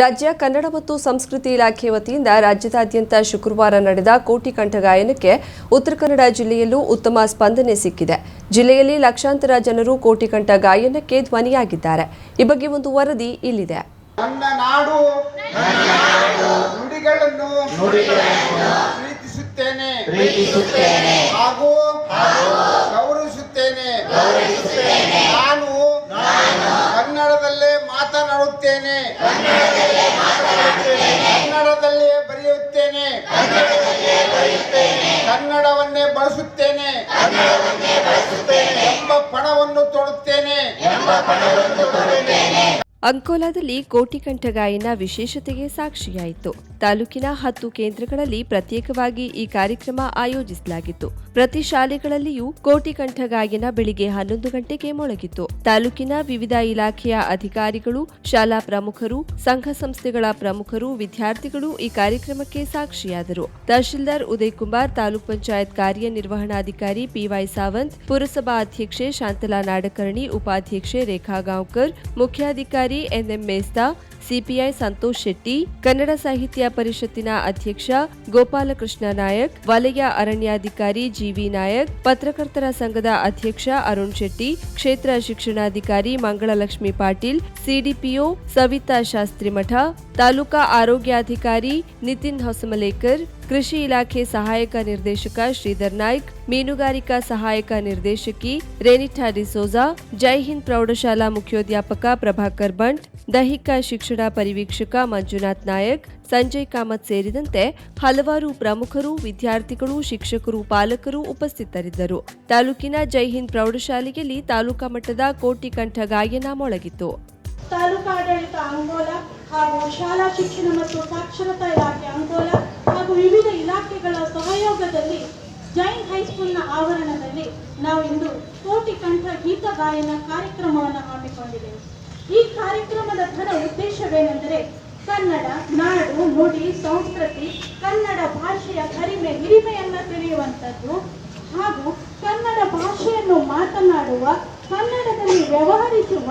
ರಾಜ್ಯ ಕನ್ನಡ ಮತ್ತು ಸಂಸ್ಕೃತಿ ಇಲಾಖೆ ವತಿಯಿಂದ ರಾಜ್ಯದಾದ್ಯಂತ ಶುಕ್ರವಾರ ನಡೆದ ಕೋಟಿ ಕಂಠ ಗಾಯನಕ್ಕೆ ಉತ್ತರ ಕನ್ನಡ ಜಿಲ್ಲೆಯಲ್ಲೂ ಉತ್ತಮ ಸ್ಪಂದನೆ ಸಿಕ್ಕಿದೆ. ಜಿಲ್ಲೆಯಲ್ಲಿ ಲಕ್ಷಾಂತರ ಜನರು ಕೋಟಿ ಕಂಠ ಗಾಯನಕ್ಕೆ ಧ್ವನಿಯಾಗಿದ್ದಾರೆ. ಈ ಬಗ್ಗೆ ಒಂದು ವರದಿ ಇಲ್ಲಿದೆ. ಹಾಗೂ ಗೌರವಿಸುತ್ತೇನೆ. ನಾನು ಕನ್ನಡದಲ್ಲೇ ಮಾತನಾಡುತ್ತೇನೆ. ಕನ್ನಡದಲ್ಲೇ ಬರೆಯುತ್ತೇನೆ. ಕನ್ನಡವನ್ನೇ ಬಳಸುತ್ತೇನೆ. ಎಂಬ ಪಣವನ್ನು ತೊಡುತ್ತೇನೆ. ಅಂಕೋಲಾದಲ್ಲಿ ಕೋಟಿ ಕಂಠ ಗಾಯನ ವಿಶೇಷತೆಗೆ ಸಾಕ್ಷಿಯಾಯಿತು. ತಾಲೂಕಿನ ಹತ್ತು ಕೇಂದ್ರಗಳಲ್ಲಿ ಪ್ರತ್ಯೇಕವಾಗಿ ಈ ಕಾರ್ಯಕ್ರಮ ಆಯೋಜಿಸಲಾಗಿತ್ತು. ಪ್ರತಿ ಶಾಲೆಗಳಲ್ಲಿಯೂ ಕೋಟಿ ಕಂಠ ಗಾಯನ ಬೆಳಿಗ್ಗೆ ಹನ್ನೊಂದು ಗಂಟೆಗೆ ಮೊಳಗಿತ್ತು. ತಾಲೂಕಿನ ವಿವಿಧ ಇಲಾಖೆಯ ಅಧಿಕಾರಿಗಳು, ಶಾಲಾ ಪ್ರಮುಖರು, ಸಂಘ ಸಂಸ್ಥೆಗಳ ಪ್ರಮುಖರು, ವಿದ್ಯಾರ್ಥಿಗಳು ಈ ಕಾರ್ಯಕ್ರಮಕ್ಕೆ ಸಾಕ್ಷಿಯಾದರು. ತಹಶೀಲ್ದಾರ್ ಉದಯ್ ಕುಮಾರ್ ತಾಲೂಕ್ ಪಂಚಾಯತ್ ಕಾರ್ಯನಿರ್ವಹಣಾಧಿಕಾರಿ ಪಿವೈ ಸಾವಂತ್, ಪುರಸಭಾ ಅಧ್ಯಕ್ಷೆ ಶಾಂತಲಾ ನಾಡಕರ್ಣಿ, ಉಪಾಧ್ಯಕ್ಷೆ ರೇಖಾ ಗಾಂವ್ಕರ್, ಮುಖ್ಯಾಧಿಕಾರಿ ಎನ್ಎಂ ಮೇಸ್ತಾ, ಸಿಪಿಐ ಸಂತೋಷ್ ಶೆಟ್ಟಿ, ಕನ್ನಡ ಸಾಹಿತ್ಯ ಪರಿಷತ್ತಿನ ಅಧ್ಯಕ್ಷ ಗೋಪಾಲಕೃಷ್ಣ ನಾಯಕ್, ವಲಯ ಅರಣ್ಯಾಧಿಕಾರಿ ಜಿವಿ ನಾಯಕ್, ಪತ್ರಕರ್ತರ ಸಂಘದ ಅಧ್ಯಕ್ಷ ಅರುಣ್ ಶೆಟ್ಟಿ, ಕ್ಷೇತ್ರ ಶಿಕ್ಷಣಾಧಿಕಾರಿ ಮಂಗಳಲಕ್ಷ್ಮಿ ಪಾಟೀಲ್ ಸಿಡಿಪಿಒ ಸವಿತಾ ಶಾಸ್ತ್ರಿಮಠ, ತಾಲೂಕಾ ಆರೋಗ್ಯಾಧಿಕಾರಿ ನಿತಿನ್ ಹೊಸಮಲೇಕರ್ ಕೃಷಿ ಇಲಾಖೆ ಸಹಾಯಕ ನಿರ್ದೇಶಕ ಶ್ರೀಧರ್ ನಾಯ್ಕ್, ಮೀನುಗಾರಿಕಾ ಸಹಾಯಕ ನಿರ್ದೇಶಕಿ ರೇನಿಠಾ ಡಿಸೋಜಾ, ಜೈ ಹಿಂದ್ ಪ್ರೌಢಶಾಲಾ ಮುಖ್ಯೋಧ್ಯಾಪಕ ಪ್ರಭಾಕರ್ ಬಂಟ್ ದೈಹಿಕ ಶಿಕ್ಷಣ ಪರಿವೀಕ್ಷಕ ಮಂಜುನಾಥ್ ನಾಯಕ್, ಸಂಜಯ್ ಕಾಮತ್ ಸೇರಿದಂತೆ ಹಲವಾರು ಪ್ರಮುಖರು, ವಿದ್ಯಾರ್ಥಿಗಳು, ಶಿಕ್ಷಕರು, ಪಾಲಕರು ಉಪಸ್ಥಿತರಿದ್ದರು. ತಾಲೂಕಿನ ಜೈ ಹಿಂದ್ ಪ್ರೌಢಶಾಲೆಯಲ್ಲಿ ತಾಲೂಕಾ ಮಟ್ಟದ ಕೋಟಿ ಕಂಠ ಗಾಯನ ಮೊಳಗಿತ್ತು ತಾಲೂಕಾಡಳಿತ ಅಂಗೋಲ ಹಾಗೂ ಶಾಲಾ ಶಿಕ್ಷಣ ಮತ್ತು ಸಾಕ್ಷರತಾ ಇಲಾಖೆ ಅಂಗೋಲ ಹಾಗೂ ವಿವಿಧ ಇಲಾಖೆಗಳ ಸಹಯೋಗದಲ್ಲಿ ಜೈನ್ ಹೈಸ್ಕೂಲ್ನ ಆವರಣದಲ್ಲಿ ನಾವು ಇಂದು ಕೋಟಿ ಕಂಠ ಗೀತ ಗಾಯನ ಕಾರ್ಯಕ್ರಮವನ್ನು ಹಮ್ಮಿಕೊಂಡಿದ್ದೇವೆ. ಈ ಕಾರ್ಯಕ್ರಮದ ಘನ ಉದ್ದೇಶವೇನೆಂದರೆ ಕನ್ನಡ, ನಾಡು, ನುಡಿ, ಸಂಸ್ಕೃತಿ, ಕನ್ನಡ ಭಾಷೆಯ ಕರಿಮೆ ಹಿರಿಮೆಯನ್ನು ತಿಳಿಯುವಂಥದ್ದು ಹಾಗೂ ಕನ್ನಡ ಭಾಷೆಯನ್ನು ಮಾತನಾಡುವ, ಕನ್ನಡದಲ್ಲಿ ವ್ಯವಹರಿಸುವ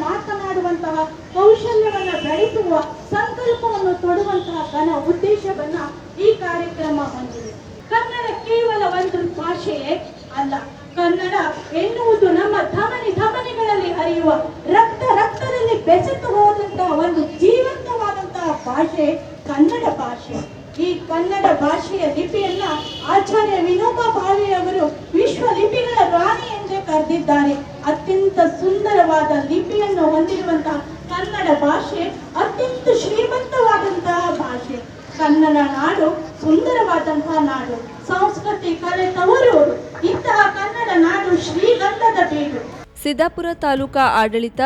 ಮಾತನಾಡುವಂತಹ ಕೌಶಲ್ಯವನ್ನ ಬೆಳೆಸುವ ಸಂಕಲ್ಪವನ್ನು ತೊಡುವಂತಹ ಘನ ಉದ್ದೇಶವನ್ನ ಈ ಕಾರ್ಯಕ್ರಮ ಹೊಂದಿದೆ. ಕನ್ನಡ ಕೇವಲ ಒಂದು ಭಾಷೆಯೇ ಅಲ್ಲ. ಕನ್ನಡ ಎನ್ನುವುದು ನಮ್ಮ ಧಮನಿ ಧಮನಿಗಳಲ್ಲಿ ಹರಿಯುವ ರಕ್ತ ರಕ್ತದಲ್ಲಿ ಬೆಸೆತು ಹೋದಂತಹ ಒಂದು ಜೀವಂತವಾದಂತಹ ಭಾಷೆ ಕನ್ನಡ ಭಾಷೆ. ಈ ಕನ್ನಡ ಭಾಷೆಯ ಲಿಪಿಯನ್ನ ಆಚಾರ್ಯ ವಿನೋಬಾ ಭಾವೆಯವರು ವಿಶ್ವ ಲಿಪಿಗಳ ರಾಣಿ ಎಂದೇ ಕರೆದಿದ್ದಾರೆ. ಅತ್ಯಂತ ಸುಂದರವಾದ ಲಿಪಿಯನ್ನು ಹೊಂದಿರುವಂತಹ ಕನ್ನಡ ಭಾಷೆ, ಅತ್ಯಂತ ಶ್ರೀಮಂತವಾದಂತಹ ಭಾಷೆ. ಕನ್ನಡ ನಾಡು, ಸುಂದರವಾದಂತಹ ನಾಡು. ಸಂಸ್ಕೃತಿ, ಕಲೆ, ತವರೂರು. ಇಂತಹ ಕನ್ನಡ ನಾಡು ಶ್ರೀಗಂಧದ ಬೀಡು. ಸಿದ್ದಾಪುರ ತಾಲೂಕಾ ಆಡಳಿತ,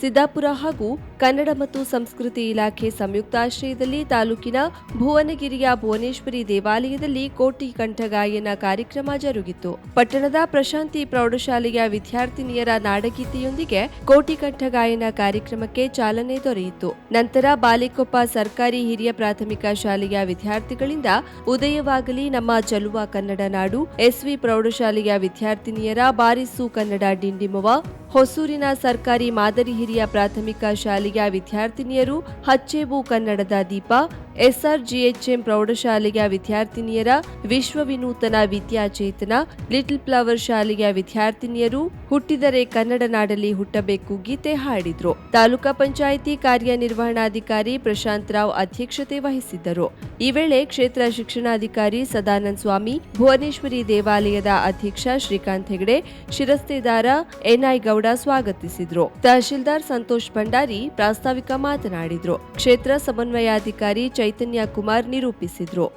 ಸಿದ್ದಾಪುರ ಹಾಗೂ ಕನ್ನಡ ಮತ್ತು ಸಂಸ್ಕೃತಿ ಇಲಾಖೆ ಸಂಯುಕ್ತಾಶ್ರಯದಲ್ಲಿ ತಾಲೂಕಿನ ಭುವನಗಿರಿಯ ಭುವನೇಶ್ವರಿ ದೇವಾಲಯದಲ್ಲಿ ಕೋಟಿ ಕಂಠಗಾಯನ ಕಾರ್ಯಕ್ರಮ ಜರುಗಿತು. ಪಟ್ಟಣದ ಪ್ರಶಾಂತಿ ಪ್ರೌಢಶಾಲೆಯ ವಿದ್ಯಾರ್ಥಿನಿಯರ ನಾಡಗೀತೆಯೊಂದಿಗೆ ಕೋಟಿ ಕಂಠಗಾಯನ ಕಾರ್ಯಕ್ರಮಕ್ಕೆ ಚಾಲನೆ ದೊರೆಯಿತು. ನಂತರ ಬಾಲಿಕೊಪ್ಪ ಸರ್ಕಾರಿ ಹಿರಿಯ ಪ್ರಾಥಮಿಕ ಶಾಲೆಯ ವಿದ್ಯಾರ್ಥಿಗಳಿಂದ ಉದಯವಾಗಲಿ ನಮ್ಮ ಚಲುವ ಕನ್ನಡ ನಾಡು ಎಸ್ವಿ ಪ್ರೌಢಶಾಲೆಯ ವಿದ್ಯಾರ್ಥಿನಿಯರ ಬಾರಿಸು ಕನ್ನಡ ಡಿಂಡಿಮವ ಹೊಸೂರಿನ ಸರ್ಕಾರಿ ಮಾದರಿ ಹಿರಿಯ ಪ್ರಾಥಮಿಕ ಶಾಲೆಯ ವಿದ್ಯಾರ್ಥಿನಿಯರು, ಹಚ್ಚೇಬು ಕನ್ನಡದ ದೀಪ, ಎಸ್ಆರ್ಜಿಎಚ್ಎಂ ಪ್ರೌಢಶಾಲೆಯ ವಿದ್ಯಾರ್ಥಿನಿಯರ ವಿಶ್ವ ವಿನೂತನ ವಿದ್ಯಾಚೇತನ, ಲಿಟಲ್ ಫ್ಲವರ್ ಶಾಲೆಯ ವಿದ್ಯಾರ್ಥಿನಿಯರು ಹುಟ್ಟಿದರೆ ಕನ್ನಡ ನಾಡಲ್ಲಿ ಹುಟ್ಟಬೇಕು ಗೀತೆ ಹಾಡಿದ್ರು. ತಾಲೂಕಾ ಪಂಚಾಯಿತಿ ಕಾರ್ಯನಿರ್ವಹಣಾಧಿಕಾರಿ ಪ್ರಶಾಂತ್ ರಾವ್ ಅಧ್ಯಕ್ಷತೆ ವಹಿಸಿದ್ದರು. ಈ ವೇಳೆ ಕ್ಷೇತ್ರ ಶಿಕ್ಷಣಾಧಿಕಾರಿ ಸದಾನಂದ ಸ್ವಾಮಿ, ಭುವನೇಶ್ವರಿ ದೇವಾಲಯದ ಅಧ್ಯಕ್ಷ ಶ್ರೀಕಾಂತ್ ಹೆಗಡೆ, ಶಿರಸ್ತೇದಾರ ಎನ್ಐ ಗೌಡ ಸ್ವಾಗತಿಸಿದ್ರು. ತಹಶೀಲ್ದಾರ್ ಸಂತೋಷ್ ಭಂಡಾರಿ ಪ್ರಾಸ್ತಾವಿಕ ಮಾತನಾಡಿದರು. ಕ್ಷೇತ್ರ ಸಮನ್ವಯಾಧಿಕಾರಿ ಚೈತನ್ಯ ಕುಮಾರ್ ನಿರೂಪಿಸಿದ್ರು.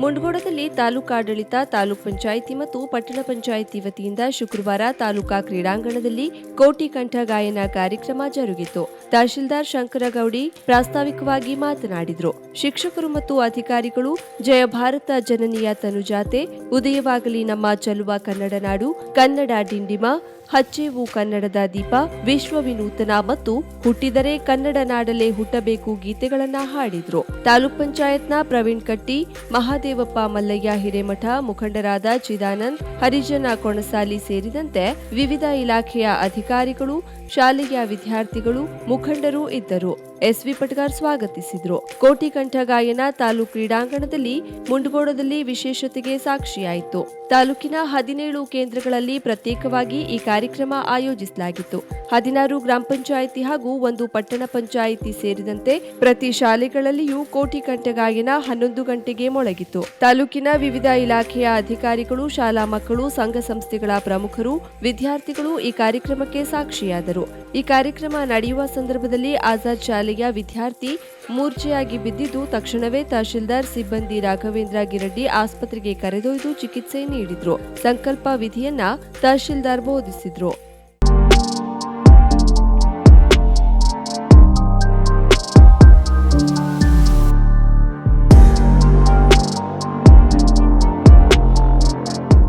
ಮುಂಡಗೋಡದಲ್ಲಿ ತಾಲೂಕಾಡಳಿತ ತಾಲೂಕ್ ಪಂಚಾಯಿತಿ ಮತ್ತು ಪಟ್ಟಣ ಪಂಚಾಯಿತಿ ವತಿಯಿಂದ ಶುಕ್ರವಾರ ತಾಲೂಕಾ ಕ್ರೀಡಾಂಗಣದಲ್ಲಿ ಕೋಟಿ ಕಂಠ ಗಾಯನ ಕಾರ್ಯಕ್ರಮ ಜರುಗಿತು. ತಹಶೀಲ್ದಾರ್ ಶಂಕರಗೌಡಿ ಪ್ರಾಸ್ತಾವಿಕವಾಗಿ ಮಾತನಾಡಿದರು. ಶಿಕ್ಷಕರು ಮತ್ತು ಅಧಿಕಾರಿಗಳು, ಜಯ ಭಾರತ ಜನನಿಯ ತನುಜಾತೆ, ಉದಯವಾಗಲಿ ನಮ್ಮ ಚಲುವ ಕನ್ನಡ ನಾಡು, ಕನ್ನಡ ಡಿಂಡಿಮ ಹಚ್ಚೇವು ಕನ್ನಡದ ದೀಪ ವಿಶ್ವ ವಿನೂತನ ಮತ್ತು ಹುಟ್ಟಿದರೆ ಕನ್ನಡ ನಾಡಲೇ ಹುಟ್ಟಬೇಕು ಗೀತೆಗಳನ್ನ ಹಾಡಿದ್ರು. ತಾಲೂಕ್ ಪಂಚಾಯತ್ನ ಪ್ರವೀಣ್ ಕಟ್ಟಿ, ಮಹಾದೇವಪ್ಪ ಮಲ್ಲಯ್ಯ ಹಿರೇಮಠ ಮುಖಂಡರಾದ ಚಿದಾನಂದ್, ಹರಿಜನ ಕೊಣಸಾಲಿ ಸೇರಿದಂತೆ ವಿವಿಧ ಇಲಾಖೆಯ ಅಧಿಕಾರಿಗಳು, ಶಾಲೆಯ ವಿದ್ಯಾರ್ಥಿಗಳು, ಮುಖಂಡರು ಇದ್ದರು. ಎಸ್ವಿ ಪಟ್ಗಾರ್ ಸ್ವಾಗತಿಸಿದ್ರು. ಕೋಟಿಕಂಠ ಗಾಯನ ತಾಲೂಕು ಕ್ರೀಡಾಂಗಣದಲ್ಲಿ ಮುಂಡಗೋಡದಲ್ಲಿ ವಿಶೇಷತೆಗೆ ಸಾಕ್ಷಿಯಾಯಿತು. ತಾಲೂಕಿನ ಹದಿನೇಳು ಕೇಂದ್ರಗಳಲ್ಲಿ ಪ್ರತ್ಯೇಕವಾಗಿ ಈ ಕಾರ್ಯಕ್ರಮ ಆಯೋಜಿಸಲಾಗಿತ್ತು. ಹದಿನಾರು ಗ್ರಾಮ ಪಂಚಾಯಿತಿ ಹಾಗೂ ಒಂದು ಪಟ್ಟಣ ಪಂಚಾಯಿತಿ ಸೇರಿದಂತೆ ಪ್ರತಿ ಶಾಲೆಗಳಲ್ಲಿಯೂ ಕೋಟಿ ಕಂಠ ಗಾಯನ ಹನ್ನೊಂದು ಗಂಟೆಗೆ ಮೊಳಗಿತು ತಾಲೂಕಿನ ವಿವಿಧ ಇಲಾಖೆಯ ಅಧಿಕಾರಿಗಳು, ಶಾಲಾ ಮಕ್ಕಳು, ಸಂಘ ಸಂಸ್ಥೆಗಳ ಪ್ರಮುಖರು, ವಿದ್ಯಾರ್ಥಿಗಳು ಈ ಕಾರ್ಯಕ್ರಮಕ್ಕೆ ಸಾಕ್ಷಿಯಾದರು. ಈ ಕಾರ್ಯಕ್ರಮ ನಡೆಯುವ ಸಂದರ್ಭದಲ್ಲಿ ಆಜಾದ್ ಶಾಲೆಯ ವಿದ್ಯಾರ್ಥಿ ಮೂರ್ಛೆಯಾಗಿ ಬಿದ್ದಿದ್ದು, ತಕ್ಷಣವೇ ತಹಶೀಲ್ದಾರ್ ಸಿಬ್ಬಂದಿ ರಾಘವೇಂದ್ರ ಗಿರಡ್ಡಿ ಆಸ್ಪತ್ರೆಗೆ ಕರೆದೊಯ್ದು ಚಿಕಿತ್ಸೆ ನೀಡಿದ್ರು. ಸಂಕಲ್ಪ ವಿಧಿಯನ್ನ ತಹಶೀಲ್ದಾರ್ ಬೋಧಿಸಿದ್ರು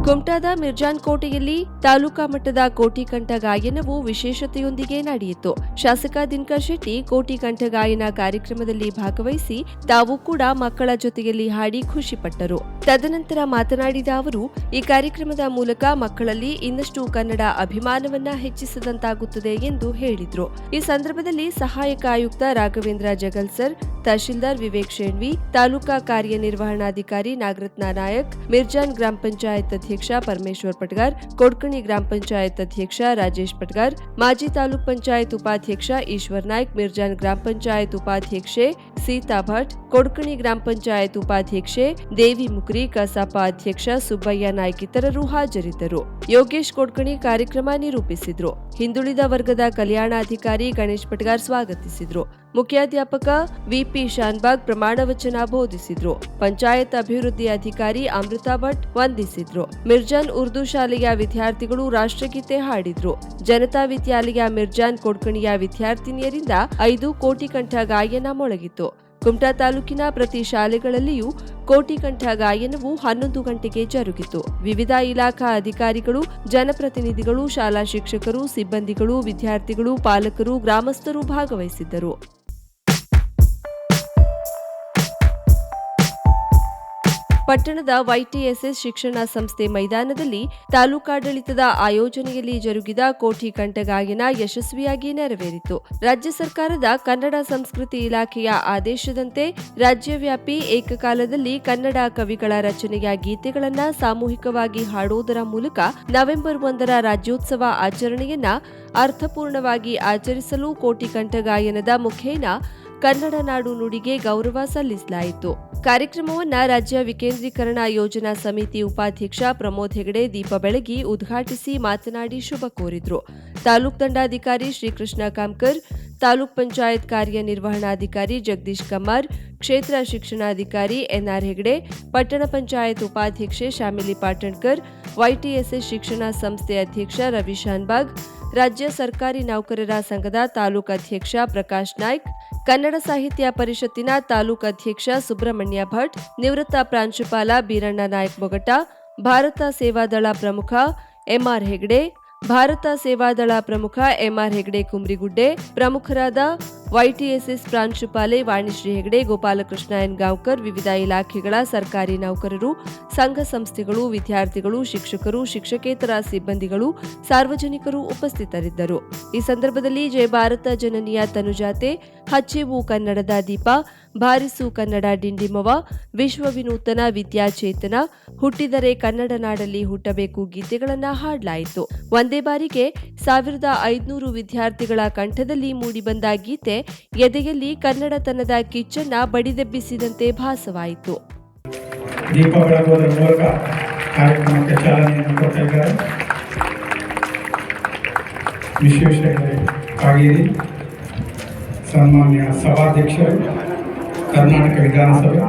ಕುಮಟಾದ ಮಿರ್ಜಾನ್ ಕೋಟೆಯಲ್ಲಿ ತಾಲೂಕಾ ಮಟ್ಟದ ಕೋಟಿಕಂಠ ಗಾಯನವು ವಿಶೇಷತೆಯೊಂದಿಗೆ ನಡೆಯಿತು. ಶಾಸಕ ದಿನಕರ್ ಶೆಟ್ಟಿ ಕೋಟಿಕಂಠ ಗಾಯನ ಕಾರ್ಯಕ್ರಮದಲ್ಲಿ ಭಾಗವಹಿಸಿ ತಾವು ಕೂಡ ಮಕ್ಕಳ ಜೊತೆಯಲ್ಲಿ ಹಾಡಿ ಖುಷಿಪಟ್ಟರು ತದನಂತರ ಮಾತನಾಡಿದ ಅವರು, ಈ ಕಾರ್ಯಕ್ರಮದ ಮೂಲಕ ಮಕ್ಕಳಲ್ಲಿ ಇನ್ನಷ್ಟು ಕನ್ನಡ ಅಭಿಮಾನವನ್ನ ಹೆಚ್ಚಿಸದಂತಾಗುತ್ತದೆ ಎಂದು ಹೇಳಿದರು. ಈ ಸಂದರ್ಭದಲ್ಲಿ ಸಹಾಯಕ ಆಯುಕ್ತ ರಾಘವೇಂದ್ರ ಜಗಲ್ಸರ್ ತಹಶೀಲ್ದಾರ್ ವಿವೇಕ್ ಶೇಣ್ವಿ, ತಾಲೂಕಾ ಕಾರ್ಯನಿರ್ವಹಣಾಧಿಕಾರಿ ನಾಗರತ್ನ ನಾಯಕ್, ಮಿರ್ಜಾನ್ ಗ್ರಾಮ ಪಂಚಾಯತ್ ಅಧ್ಯಕ್ಷ ಪರಮೇಶ್ವರ್ ಪಟ್ಗಾರ್, ಕೊಡ್ಕಣಿ ಗ್ರಾಮ ಪಂಚಾಯತ್ ಅಧ್ಯಕ್ಷ ರಾಜೇಶ್ ಪಟ್ಗಾರ್, ಮಾಜಿ ತಾಲೂಕ್ ಪಂಚಾಯತ್ ಉಪಾಧ್ಯಕ್ಷ ಈಶ್ವರ್ ನಾಯ್ಕ್, ಮಿರ್ಜಾನ್ ಗ್ರಾಮ ಪಂಚಾಯತ್ ಉಪಾಧ್ಯಕ್ಷೆ ಸೀತಾ ಭಟ್ ಕೊಡ್ಕಣಿ ಗ್ರಾಮ ಪಂಚಾಯತ್ ಉಪಾಧ್ಯಕ್ಷೆ ದೇವಿ ಮುಕ್ರಿ, ಕಸಾಪ ಅಧ್ಯಕ್ಷ ಸುಬ್ಬಯ್ಯ ನಾಯ್ಕ್ ಇತರರು ಹಾಜರಿದ್ದರು. ಯೋಗೇಶ್ ಕೊಡ್ಕಣಿ ಕಾರ್ಯಕ್ರಮ ನಿರೂಪಿಸಿದ್ರು. ಹಿಂದುಳಿದ ವರ್ಗದ ಕಲ್ಯಾಣಾಧಿಕಾರಿ ಗಣೇಶ್ ಪಟ್ಗಾರ್ ಸ್ವಾಗತಿಸಿದ್ರು. ಮುಖ್ಯಾಧ್ಯಾಪಕ ವಿಪಿ ಶಾನ್ಬಾಗ್ ಪ್ರಮಾಣ ವಚನ ಬೋಧಿಸಿದ್ರು. ಪಂಚಾಯತ್ ಅಭಿವೃದ್ಧಿ ಅಧಿಕಾರಿ ಅಮೃತಾ ಭಟ್ ವಂದಿಸಿದ್ರು. ಮಿರ್ಜಾನ್ ಉರ್ದು ಶಾಲೆಯ ವಿದ್ಯಾರ್ಥಿಗಳು ರಾಷ್ಟ್ರಗೀತೆ ಹಾಡಿದ್ರು. ಜನತಾ ವಿದ್ಯಾಲಯ ಮಿರ್ಜಾನ್ ಕೊಡ್ಕಣಿಯ ವಿದ್ಯಾರ್ಥಿನಿಯರಿಂದ ಐದು ಕೋಟಿ ಕಂಠ ಗಾಯನ ಮೊಳಗಿತ್ತು. ಕುಮಟಾ ತಾಲೂಕಿನ ಪ್ರತಿ ಶಾಲೆಗಳಲ್ಲಿಯೂ ಕೋಟಿಕಂಠ ಗಾಯನವು ಹನ್ನೊಂದು ಗಂಟೆಗೆ ಜರುಗಿತು. ವಿವಿಧ ಇಲಾಖಾ ಅಧಿಕಾರಿಗಳು, ಜನಪ್ರತಿನಿಧಿಗಳು, ಶಾಲಾ ಶಿಕ್ಷಕರು, ಸಿಬ್ಬಂದಿಗಳು, ವಿದ್ಯಾರ್ಥಿಗಳು, ಪಾಲಕರು, ಗ್ರಾಮಸ್ಥರು ಭಾಗವಹಿಸಿದ್ದರು. ಪಟ್ಟಣದ ವೈಟಿಎಸ್ಎಸ್ ಶಿಕ್ಷಣ ಸಂಸ್ಥೆ ಮೈದಾನದಲ್ಲಿ ತಾಲೂಕಾಡಳಿತದ ಆಯೋಜನೆಯಲ್ಲಿ ಜರುಗಿದ ಕೋಟಿ ಕಂಠಗಾಯನ ಯಶಸ್ವಿಯಾಗಿ ನೆರವೇರಿತು. ರಾಜ್ಯ ಸರ್ಕಾರದ ಕನ್ನಡ ಸಂಸ್ಕೃತಿ ಇಲಾಖೆಯ ಆದೇಶದಂತೆ ರಾಜ್ಯವ್ಯಾಪಿ ಏಕಕಾಲದಲ್ಲಿ ಕನ್ನಡ ಕವಿಗಳ ರಚನೆಯ ಗೀತೆಗಳನ್ನು ಸಾಮೂಹಿಕವಾಗಿ ಹಾಡುವುದರ ಮೂಲಕ ನವೆಂಬರ್ ಒಂದರ ರಾಜ್ಯೋತ್ಸವ ಆಚರಣೆಯನ್ನ ಅರ್ಥಪೂರ್ಣವಾಗಿ ಆಚರಿಸಲು ಕೋಟಿ ಕಂಠಗಾಯನದ ಮುಖೇನ ಕನ್ನಡ ನಾಡು ನುಡಿಗೆ ಗೌರವ ಸಲ್ಲಿಸಲಾಯಿತು. ಕಾರ್ಯಕ್ರಮವನ್ನ ರಾಜ್ಯ ವಿಕೇಂದ್ರೀಕರಣ ಯೋಜನಾ ಸಮಿತಿ ಉಪಾಧ್ಯಕ್ಷ ಪ್ರಮೋದ್ ಹೆಗಡೆ ದೀಪ ಬೆಳಗಿ ಉದ್ಘಾಟಿಸಿ ಮಾತನಾಡಿ ಶುಭ ಕೋರಿದ್ರು. ತಾಲೂಕ್ ದಂಡಾಧಿಕಾರಿ ಶ್ರೀಕೃಷ್ಣ ಕಾಮ್ಕರ್, ತಾಲೂಕ್ ಪಂಚಾಯತ್ ಕಾರ್ಯನಿರ್ವಹಣಾಧಿಕಾರಿ ಜಗದೀಶ್ ಕಮ್ಮಾರ್, ಕ್ಷೇತ್ರ ಶಿಕ್ಷಣಾಧಿಕಾರಿ ಎನ್ಆರ್ ಹೆಗಡೆ, ಪಟ್ಟಣ ಪಂಚಾಯತ್ ಉಪಾಧ್ಯಕ್ಷೆ ಶಾಮಿಲಿ ಪಾಟಣ್ಕರ್, ವೈಟಿಎಸ್ಎಸ್ ಶಿಕ್ಷಣ ಸಂಸ್ಥೆ ಅಧ್ಯಕ್ಷ ರವಿ ಶಾನ್ಬಾಗ್, ರಾಜ್ಯ ಸರ್ಕಾರಿ ನೌಕರರ ಸಂಘದ ತಾಲೂಕು ಅಧ್ಯಕ್ಷ ಪ್ರಕಾಶ್ ನಾಯ್ಕ್ ಕನ್ನಡ ಸಾಹಿತ್ಯ ಪರಿಷತ್ತಿನ ತಾಲೂಕು ಅಧ್ಯಕ್ಷ ಸುಬ್ರಹ್ಮಣ್ಯ ಭಟ್, ನಿವೃತ್ತ ಪ್ರಾಂಶುಪಾಲ ಬೀರಣ್ಣ ನಾಯಕ್ ಮೊಗಟ ಭಾರತ ಸೇವಾದಳ ಪ್ರಮುಖ ಎಂಆರ್ ಹೆಗ್ಡೆ, ಭಾರತ ಸೇವಾದಳ ಪ್ರಮುಖ ಎಂಆರ್ ಹೆಗ್ಡೆ ಕುಮ್ರಿಗುಡ್ಡೆ ಪ್ರಮುಖರಾದ ವೈಟಿಎಸ್ಎಸ್ ಪ್ರಾಂಶುಪಾಲೆ ವಾಣಿಶ್ರೀ ಹೆಗಡೆ, ಗೋಪಾಲಕೃಷ್ಣ ಎನ್ ಗಾಂವ್ಕರ್, ವಿವಿಧ ಇಲಾಖೆಗಳ ಸರ್ಕಾರಿ ನೌಕರರು, ಸಂಘ ಸಂಸ್ಥೆಗಳು, ವಿದ್ಯಾರ್ಥಿಗಳು, ಶಿಕ್ಷಕರು, ಶಿಕ್ಷಕೇತರ ಸಿಬ್ಬಂದಿಗಳು, ಸಾರ್ವಜನಿಕರು ಉಪಸ್ಥಿತರಿದ್ದರು. ಈ ಸಂದರ್ಭದಲ್ಲಿ ಜಯ ಭಾರತ ಜನನಿಯ ತನುಜಾತೆ ಹಚ್ಚೆವು ಕನ್ನಡದ ದೀಪ ಬಾರಿಸು ಕನ್ನಡ ಡಿಂಡಿಮವ ವಿಶ್ವ ವಿನೂತನ ವಿದ್ಯಾಚೇತನ, ಹುಟ್ಟಿದರೆ ಕನ್ನಡ ನಾಡಲ್ಲಿ ಹುಟ್ಟಬೇಕು ಗೀತೆಗಳನ್ನ ಹಾಡಲಾಯಿತು. ಒಂದೇ ಬಾರಿಗೆ ಸಾವಿರದ ಐದುನೂರು ವಿದ್ಯಾರ್ಥಿಗಳ ಕಂಠದಲ್ಲಿ ಮೂಡಿಬಂದ ಗೀತೆ ಎದೆಯಲ್ಲಿ ಕನ್ನಡತನದ ಕಿಚ್ಚನ್ನ ಬಡಿದೆಬ್ಬಿಸಿದಂತೆ ಭಾಸವಾಯಿತು. ಮೂಲಕ ಕಾರ್ಯಕ್ರಮಕ್ಕೆ ಕಾಗೇರಿ ಸನ್ಮಾನ್ಯ ಸಭಾಧ್ಯಕ್ಷರು, ಕರ್ನಾಟಕ ವಿಧಾನಸಭೆ,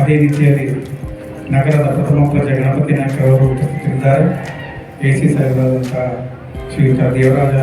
ಅದೇ ರೀತಿಯಲ್ಲಿ ನಗರದ ಪ್ರಥಮ ಪ್ರಜೆ ಗಣಪತಿ ನಾಯಕ ಅವರು ಉಪಸ್ಥಿತರಿದ್ದಾರೆ. ಎ ಸಿ ಸಾಹೇಬರಾದಂಥ ಶ್ರೀಯುತ ದೇವರಾಜ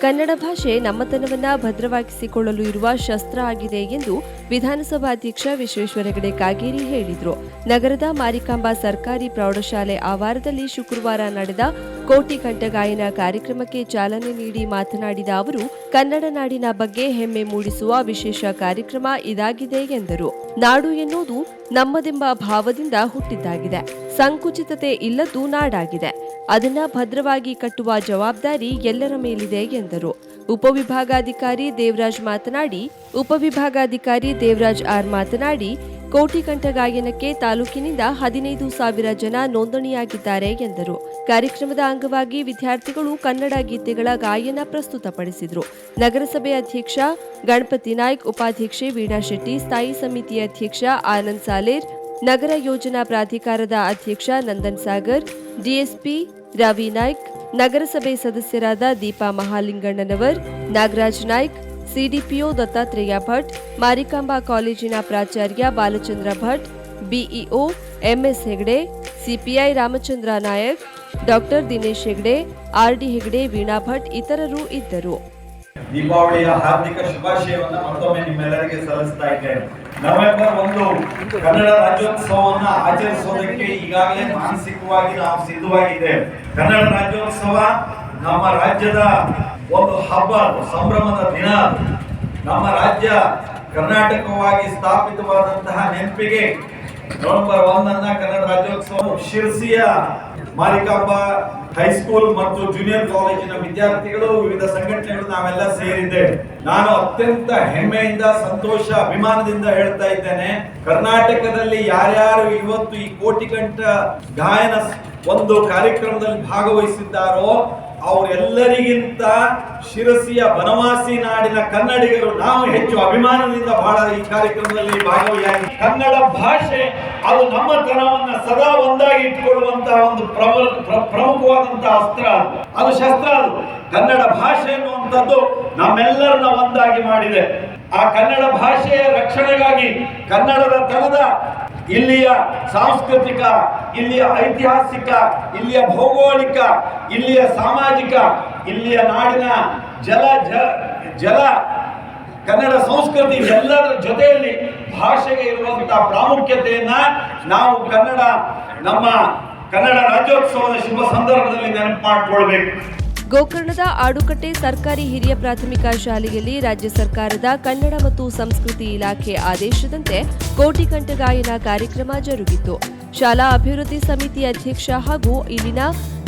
ಕನ್ನಡ ಭಾಷೆ ನಮ್ಮತನವನ್ನ ಭದ್ರವಾಗಿಸಿಕೊಳ್ಳಲು ಇರುವ ಶಸ್ತ್ರ ಆಗಿದೆ ಎಂದು ವಿಧಾನಸಭಾಧ್ಯಕ್ಷ ವಿಶ್ವೇಶ್ವರ ಹೆಗಡೆ ಕಾಗೇರಿ ಹೇಳಿದರು. ನಗರದ ಮಾರಿಕಾಂಬಾ ಸರ್ಕಾರಿ ಪ್ರೌಢಶಾಲೆ ಆವಾರದಲ್ಲಿ ಶುಕ್ರವಾರ ನಡೆದ ಕೋಟಿ ಕಂಠಗಾಯನ ಕಾರ್ಯಕ್ರಮಕ್ಕೆ ಚಾಲನೆ ನೀಡಿ ಮಾತನಾಡಿದ ಅವರು, ಕನ್ನಡ ನಾಡಿನ ಬಗ್ಗೆ ಹೆಮ್ಮೆ ಮೂಡಿಸುವ ವಿಶೇಷ ಕಾರ್ಯಕ್ರಮ ಇದಾಗಿದೆ ಎಂದರು. ನಾಡು ಎನ್ನುವುದು ನಮ್ಮದೆಂಬ ಭಾವದಿಂದ ಹುಟ್ಟಿದ್ದಾಗಿದೆ. ಸಂಕುಚಿತತೆ ಇಲ್ಲದ್ದು ನಾಡಾಗಿದೆ. ಅದನ್ನ ಭದ್ರವಾಗಿ ಕಟ್ಟುವ ಜವಾಬ್ದಾರಿ ಎಲ್ಲರ ಮೇಲಿದೆ ಎಂದರು. ಉಪವಿಭಾಗಾಧಿಕಾರಿ ದೇವರಾಜ್ ಮಾತನಾಡಿ, ಉಪವಿಭಾಗಾಧಿಕಾರಿ ದೇವರಾಜ್ ಆರ್ ಮಾತನಾಡಿ ಕೋಟಿಕಂಠ ಕಂಠಗಾಯನಕ್ಕೆ ತಾಲೂಕಿನಿಂದ ಹದಿನೈದು ಸಾವಿರ ಜನ ನೋಂದಣಿಯಾಗಿದ್ದಾರೆ ಎಂದರು. ಕಾರ್ಯಕ್ರಮದ ಅಂಗವಾಗಿ ವಿದ್ಯಾರ್ಥಿಗಳು ಕನ್ನಡ ಗೀತೆಗಳ ಗಾಯನ ಪ್ರಸ್ತುತಪಡಿಸಿದರು. ನಗರಸಭೆ ಅಧ್ಯಕ್ಷ ಗಣಪತಿ ನಾಯ್ಕ್, ಉಪಾಧ್ಯಕ್ಷೆ ವೀಣಾ ಶೆಟ್ಟಿ, ಸ್ಥಾಯಿ ಸಮಿತಿ ಅಧ್ಯಕ್ಷ ಆನಂದ್ ಸಾಲೇರ್ ನಗರ ಯೋಜನಾ ಪ್ರಾಧಿಕಾರದ ಅಧ್ಯಕ್ಷ ನಂದನ್ ಸಾಗರ್, ಡಿಎಸ್ಪಿ ರವಿ ನಾಯ್ಕ್, ನಗರಸಭೆ ಸದಸ್ಯರಾದ ದೀಪಾ ಮಹಾಲಿಂಗಣ್ಣನವರ್, ನಾಗರಾಜ್ ನಾಯ್ಕ್, ಸಿಡಿಪಿಒ ದತ್ತಾತ್ರೇಯ ಭಟ್, ಮಾರಿಕಾಂಬಾ ಕಾಲೇಜಿನ ಪ್ರಾಚಾರ್ಯ Balachandra Bhat, BEO MS Hegde, CPI Ramachandra Naik, doctor Dinesh Hegde, RD Hegde, Veena Bhat ಇತರರು ಇದ್ದರು. ದೀಪಾವಳಿಯ ಹಾರ್ದಿಕ ಶುಭಾಶಯವನ್ನು ಮತ್ತೊಮ್ಮೆ ನಿಮ್ಮೆಲ್ಲರಿಗೆ ಸಲ್ಲಿಸ್ತಾ ಇದ್ದೇನೆ. ನವೆಂಬರ್ ಒಂದು ಕನ್ನಡ ರಾಜ್ಯೋತ್ಸವವನ್ನ ಆಚರಿಸೋದಕ್ಕೆ ಈಗಾಗಲೇ ಮಾನಸಿಕವಾಗಿ ನಾವು ಸಿದ್ಧವಾಗಿದೆ. ಕನ್ನಡ ರಾಜ್ಯೋತ್ಸವ ನಮ್ಮ ರಾಜ್ಯದ ಒಂದು ಹಬ್ಬ, ಸಂಭ್ರಮದ ದಿನ. ನಮ್ಮ ರಾಜ್ಯ ಕರ್ನಾಟಕವಾಗಿ ಸ್ಥಾಪಿತವಾದಂತಹ ನೆನಪಿಗೆ ನವೆಂಬರ್ ಒಂದನ್ನ ಕನ್ನಡ ರಾಜ್ಯೋತ್ಸವ ಶಿರ್ಸಿಯ ಮಾರಿಕಾಂಬಾ ಹೈಸ್ಕೂಲ್ ಮತ್ತು ಜೂನಿಯರ್ ಕಾಲೇಜಿನ ವಿದ್ಯಾರ್ಥಿಗಳು, ವಿವಿಧ ಸಂಘಟನೆಗಳು ನಾವೆಲ್ಲ ಸೇರಿದ್ದೆ. ನಾನು ಅತ್ಯಂತ ಹೆಮ್ಮೆಯಿಂದ, ಸಂತೋಷ, ಅಭಿಮಾನದಿಂದ ಹೇಳ್ತಾ ಇದ್ದೇನೆ, ಕರ್ನಾಟಕದಲ್ಲಿ ಯಾರ್ಯಾರು ಇವತ್ತು ಈ ಕೋಟಿಕಂಠ ಗಾಯನ ಒಂದು ಕಾರ್ಯಕ್ರಮದಲ್ಲಿ ಭಾಗವಹಿಸಿದ್ದಾರೋ ಅವರೆಲ್ಲರಿಗಿಂತ ಶಿರಸಿಯ ಬನವಾಸಿ ನಾಡಿನ ಕನ್ನಡಿಗರು ನಾವು ಹೆಚ್ಚು ಅಭಿಮಾನದಿಂದ ಬಹಳ ಈ ಕಾರ್ಯಕ್ರಮದಲ್ಲಿ ಭಾಗವಹಿಸಿ ಕನ್ನಡ ಭಾಷೆ, ಅದು ನಮ್ಮ ತನವನ್ನ ಸದಾ ಒಂದಾಗಿ ಇಟ್ಕೊಳ್ಳುವಂತಹ ಒಂದು ಪ್ರಬಲ, ಪ್ರ- ಪ್ರಮುಖವಾದಂತಹ ಅಸ್ತ್ರ ಅದು. ಅದು ಶಸ್ತ್ರ ಅದು. ಕನ್ನಡ ಭಾಷೆ ಅನ್ನುವಂಥದ್ದು ನಮ್ಮೆಲ್ಲರನ್ನ ಒಂದಾಗಿ ಮಾಡಿದೆ. ಆ ಕನ್ನಡ ಭಾಷೆಯ ರಕ್ಷಣೆಗಾಗಿ ಕನ್ನಡದ ತನದ ಇಲ್ಲಿಯ ಸಾಂಸ್ಕೃತಿಕ, ಇಲ್ಲಿಯ ಐತಿಹಾಸಿಕ, ಇಲ್ಲಿಯ ಭೌಗೋಳಿಕ, ಇಲ್ಲಿಯ ಸಾಮಾಜಿಕ, ಇಲ್ಲಿಯ ನಾಡಿನ ಜಲ ಜಲ, ಕನ್ನಡ ಸಂಸ್ಕೃತಿ ಎಲ್ಲದರ ಜೊತೆಯಲ್ಲಿ ಭಾಷೆಗೆ ಇರುವಂತಹ ಪ್ರಾಮುಖ್ಯತೆಯನ್ನ ನಾವು ಕನ್ನಡ, ನಮ್ಮ ಕನ್ನಡ ರಾಜ್ಯೋತ್ಸವದ ಶುಭ ಸಂದರ್ಭದಲ್ಲಿ ನೆನಪು ಮಾಡಿಕೊಳ್ಬೇಕು ಗೋಕರ್ಣದ ಆಡುಕಟ್ಟೆ ಸರ್ಕಾರಿ ಹಿರಿಯ ಪ್ರಾಥಮಿಕ ಶಾಲೆಯಲ್ಲಿ ರಾಜ್ಯ ಸರ್ಕಾರದ ಕನ್ನಡ ಮತ್ತು ಸಂಸ್ಕೃತಿ ಇಲಾಖೆ ಆದೇಶದಂತೆ ಕೋಟಿ ಕಂಠಗಾಯನ ಕಾರ್ಯಕ್ರಮ ಜರುಗಿತು. ಶಾಲಾ ಅಭಿವೃದ್ಧಿ ಸಮಿತಿ ಅಧ್ಯಕ್ಷ ಹಾಗೂ ಇಲ್ಲಿನ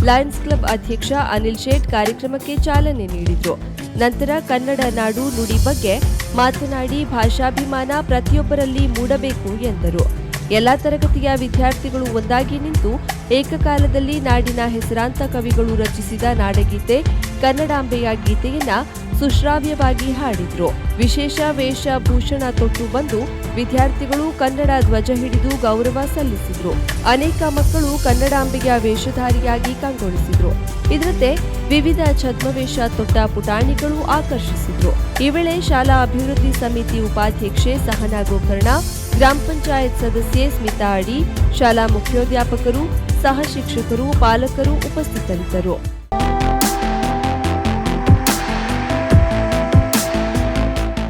ಲಯನ್ಸ್ ಕ್ಲಬ್ ಅಧ್ಯಕ್ಷ ಅನಿಲ್ ಶೇಟ್ ಕಾರ್ಯಕ್ರಮಕ್ಕೆ ಚಾಲನೆ ನೀಡಿದರು ನಂತರ ಕನ್ನಡ ನಾಡು ನುಡಿ ಬಗ್ಗೆ ಮಾತನಾಡಿ ಭಾಷಾಭಿಮಾನ ಪ್ರತಿಯೊಬ್ಬರಲ್ಲಿ ಮೂಡಬೇಕು ಎಂದರು. ಎಲ್ಲಾ ತರಗತಿಯ ವಿದ್ಯಾರ್ಥಿಗಳು ಒಂದಾಗಿ ನಿಂತು ಏಕಕಾಲದಲ್ಲಿ ನಾಡಿನ ಹೆಸರಾಂತ ಕವಿಗಳು ರಚಿಸಿದ ನಾಡಗೀತೆ, ಕನ್ನಡಾಂಬೆಯ ಗೀತೆಯನ್ನ ಸುಶ್ರಾವ್ಯವಾಗಿ ಹಾಡಿದ್ರು. ವಿಶೇಷ ವೇಷಭೂಷಣ ತೊಟ್ಟು ಬಂದು ವಿದ್ಯಾರ್ಥಿಗಳು ಕನ್ನಡ ಧ್ವಜ ಹಿಡಿದು ಗೌರವ ಸಲ್ಲಿಸಿದ್ರು. ಅನೇಕ ಮಕ್ಕಳು ಕನ್ನಡಾಂಬೆಯ ವೇಷಧಾರಿಯಾಗಿ ಕಂಗೊಳಿಸಿದ್ರು. ಇದರಂತೆ ವಿವಿಧ ಛದ್ಮವೇಷ ತೊಟ್ಟ ಪುಟಾಣಿಗಳು ಆಕರ್ಷಿಸಿದ್ರು. ಈ ವೇಳೆ ಶಾಲಾ ಅಭಿವೃದ್ಧಿ ಸಮಿತಿ ಉಪಾಧ್ಯಕ್ಷೆ ಸಹನಾ ಗೋಕರ್ಣ ಗ್ರಾಮ ಪಂಚಾಯತ್ ಸದಸ್ಯೆ ಸ್ಮಿತಾ ಅಡಿ, ಶಾಲಾ ಮುಖ್ಯೋಧ್ಯಾಪಕರು ಸಹ ಶಿಕ್ಷಕರು, ಪಾಲಕರು ಉಪಸ್ಥಿತರಿದ್ದರು.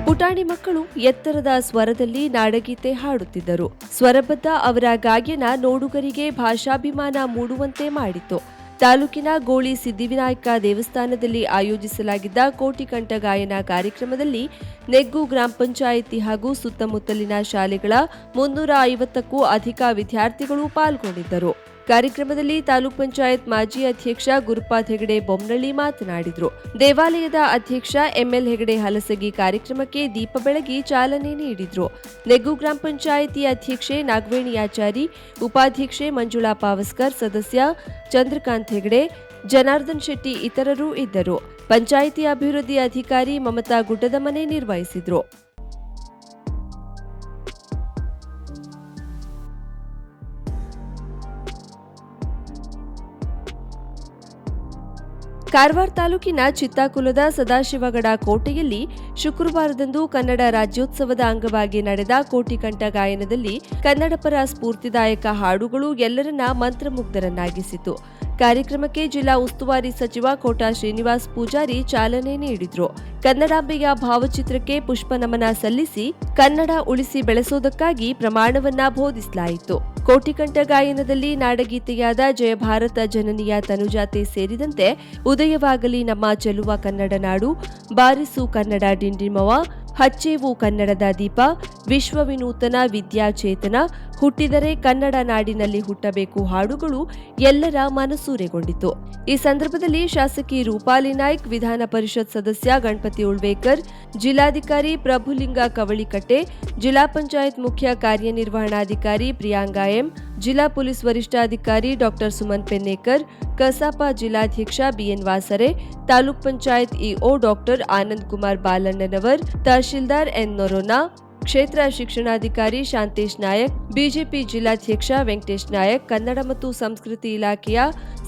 ಪುಟಾಣಿ ಮಕ್ಕಳು ಎತ್ತರದ ಸ್ವರದಲ್ಲಿ ನಾಡಗೀತೆ ಹಾಡುತ್ತಿದ್ದರು. ಸ್ವರಬದ್ಧ ಅವರ ಗಾಯನ ನೋಡುಗರಿಗೆ ಭಾಷಾಭಿಮಾನ ಮೂಡುವಂತೆ ಮಾಡಿತು. ತಾಲೂಕಿನ ಗೋಳಿ ಸಿದ್ದಿವಿನಾಯಕ ದೇವಸ್ಥಾನದಲ್ಲಿ ಆಯೋಜಿಸಲಾಗಿದ್ದ ಕೋಟಿಕಂಠ ಗಾಯನ ಕಾರ್ಯಕ್ರಮದಲ್ಲಿ ನೆಗ್ಗು ಗ್ರಾಮ ಪಂಚಾಯಿತಿ ಹಾಗೂ ಸುತ್ತಮುತ್ತಲಿನ ಶಾಲೆಗಳ ಮುನ್ನೂರ ಐವತ್ತಕ್ಕೂ ಅಧಿಕ ವಿದ್ಯಾರ್ಥಿಗಳು ಪಾಲ್ಗೊಂಡಿದ್ದರು. ಕಾರ್ಯಕ್ರಮದಲ್ಲಿ ತಾಲೂಕ್ ಪಂಚಾಯತ್ ಮಾಜಿ ಅಧ್ಯಕ್ಷ ಗುರುಪಾದ್ ಹೆಗಡೆ ಬೊಮ್ಮನಳ್ಳಿ ಮಾತನಾಡಿದರು. ದೇವಾಲಯದ ಅಧ್ಯಕ್ಷ ಎಂಎಲ್ ಹೆಗಡೆ ಹಲಸಗಿ ಕಾರ್ಯಕ್ರಮಕ್ಕೆ ದೀಪ ಬೆಳಗಿ ಚಾಲನೆ ನೀಡಿದರು. ನೆಗ್ಗು ಗ್ರಾಮ ಪಂಚಾಯಿತಿ ಅಧ್ಯಕ್ಷೆ ನಾಗವೇಣಿ ಆಚಾರಿ, ಉಪಾಧ್ಯಕ್ಷೆ ಮಂಜುಳಾ ಪಾವಸ್ಕರ್ ಸದಸ್ಯ ಚಂದ್ರಕಾಂತ್ ಹೆಗಡೆ, ಜನಾರ್ದನ್ ಶೆಟ್ಟಿ ಇತರರು ಇದ್ದರು. ಪಂಚಾಯಿತಿ ಅಭಿವೃದ್ಧಿ ಅಧಿಕಾರಿ ಮಮತಾ ಗುಡ್ಡದ ಮನೆ ನಿರ್ವಹಿಸಿದ್ರು. ಕಾರವಾರ ತಾಲೂಕಿನ ಚಿತ್ತಾಕುಲದ ಸದಾಶಿವಗಡ ಕೋಟೆಯಲ್ಲಿ ಶುಕ್ರವಾರದಂದು ಕನ್ನಡ ರಾಜ್ಯೋತ್ಸವದ ಅಂಗವಾಗಿ ನಡೆದ ಕೋಟಿಕಂಠ ಗಾಯನದಲ್ಲಿ ಕನ್ನಡ ಪರ ಸ್ಫೂರ್ತಿದಾಯಕ ಹಾಡುಗಳು ಎಲ್ಲರನ್ನ ಮಂತ್ರಮುಗ್ಧರನ್ನಾಗಿಸಿತು. ಕಾರ್ಯಕ್ರಮಕ್ಕೆ ಜಿಲ್ಲಾ ಉಸ್ತುವಾರಿ ಸಚಿವ ಕೋಟಾ ಶ್ರೀನಿವಾಸ್ ಪೂಜಾರಿ ಚಾಲನೆ ನೀಡಿದ್ರು. ಕನ್ನಡಾಂಬೆಯ ಭಾವಚಿತ್ರಕ್ಕೆ ಪುಷ್ಪ ನಮನ ಸಲ್ಲಿಸಿ ಕನ್ನಡ ಉಳಿಸಿ ಬೆಳೆಸೋದಕ್ಕಾಗಿ ಪ್ರಮಾಣವನ್ನ ಬೋಧಿಸಲಾಯಿತು. ಕೋಟಿಕಂಠ ಗಾಯನದಲ್ಲಿ ನಾಡಗೀತೆಯಾದ ಜಯ ಭಾರತ ಜನನಿಯ ತನುಜಾತೆ ಸೇರಿದಂತೆ ಉದಯವಾಗಲಿ ನಮ್ಮ ಚೆಲುವ ಕನ್ನಡ ನಾಡು, ಬಾರಿಸು ಕನ್ನಡ ಡಿಂಡಿಮವ, ಹಚ್ಚೇವು ಕನ್ನಡದ ದೀಪ, ವಿಶ್ವವಿನೂತನ ವಿದ್ಯಾಚೇತನ ಹುಟ್ಟಿದರೆ ಕನ್ನಡ ನಾಡಿನಲ್ಲಿ ಹುಟ್ಟಬೇಕು ಹಾಡುಗಳು ಎಲ್ಲರ ಮನಸೂರೆಗೊಂಡಿತು. ಈ ಸಂದರ್ಭದಲ್ಲಿ ಶಾಸಕಿ ರೂಪಾಲಿ ನಾಯ್ಕ್, ವಿಧಾನ ಪರಿಷತ್ ಸದಸ್ಯ ಗಣಪತಿ ಉಳ್ವೇಕರ್, ಜಿಲ್ಲಾಧಿಕಾರಿ ಪ್ರಭುಲಿಂಗ ಕವಳಿಕಟ್ಟೆ, ಜಿಲ್ಲಾ ಪಂಚಾಯತ್ ಮುಖ್ಯ ಕಾರ್ಯನಿರ್ವಹಣಾಧಿಕಾರಿ ಪ್ರಿಯಾಂಗಾ ಎಂ, ಜಿಲ್ಲಾ ಪೊಲೀಸ್ ವರಿಷ್ಠಾಧಿಕಾರಿ ಡಾಕ್ಟರ್ ಸುಮನ್ ಪೆನ್ನೇಕರ್, ಕಸಾಪ ಜಿಲ್ಲಾಧ್ಯಕ್ಷ BN Vasare, taluk panchayat EO doctor Anand Kumar Balannanavar, tahsildar N Noronha ಕ್ಷೇತ್ರ ಶಿಕ್ಷಣಾಧಿಕಾರಿ ಶಾಂತೇಶ್ ನಾಯಕ್, ಬಿಜೆಪಿ ಜಿಲ್ಲಾಧ್ಯಕ್ಷ ವೆಂಕಟೇಶ್ ನಾಯಕ್, ಕನ್ನಡ ಮತ್ತು ಸಂಸ್ಕೃತಿ ಇಲಾಖೆಯ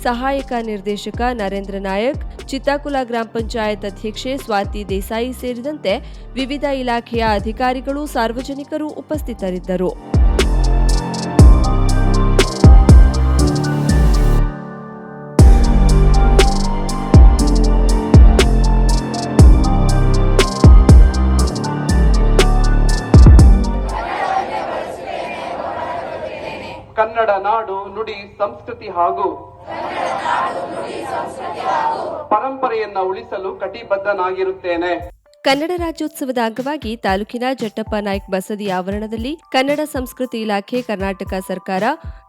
ಸಹಾಯಕ ನಿರ್ದೇಶಕ ನರೇಂದ್ರ ನಾಯಕ್, ಚಿತ್ತಾಕುಲ ಗ್ರಾಮ ಪಂಚಾಯತ್ ಅಧ್ಯಕ್ಷೆ ಸ್ವಾತಿ ದೇಸಾಯಿ ಸೇರಿದಂತೆ ವಿವಿಧ ಇಲಾಖೆಯ ಅಧಿಕಾರಿಗಳು ಸಾರ್ವಜನಿಕರು ಉಪಸ್ಥಿತರಿದ್ದರು. ಕನ್ನಡ ನಾಡು ನುಡಿ ಸಂಸ್ಕೃತಿ ಹಾಗೂ ಪರಂಪರೆಯನ್ನ ಉಳಿಸಲು ಕಟಿಬದ್ಧನಾಗಿರುತ್ತೇನೆ. ಕನ್ನಡ ರಾಜ್ಯೋತ್ಸವದ ಅಂಗವಾಗಿ ತಾಲೂಕಿನ ಜಟ್ಟಪ್ಪ ನಾಯ್ಕ್ ಬಸದಿ ಆವರಣದಲ್ಲಿ ಕನ್ನಡ ಸಂಸ್ಕೃತಿ ಇಲಾಖೆ, ಕರ್ನಾಟಕ ಸರ್ಕಾರ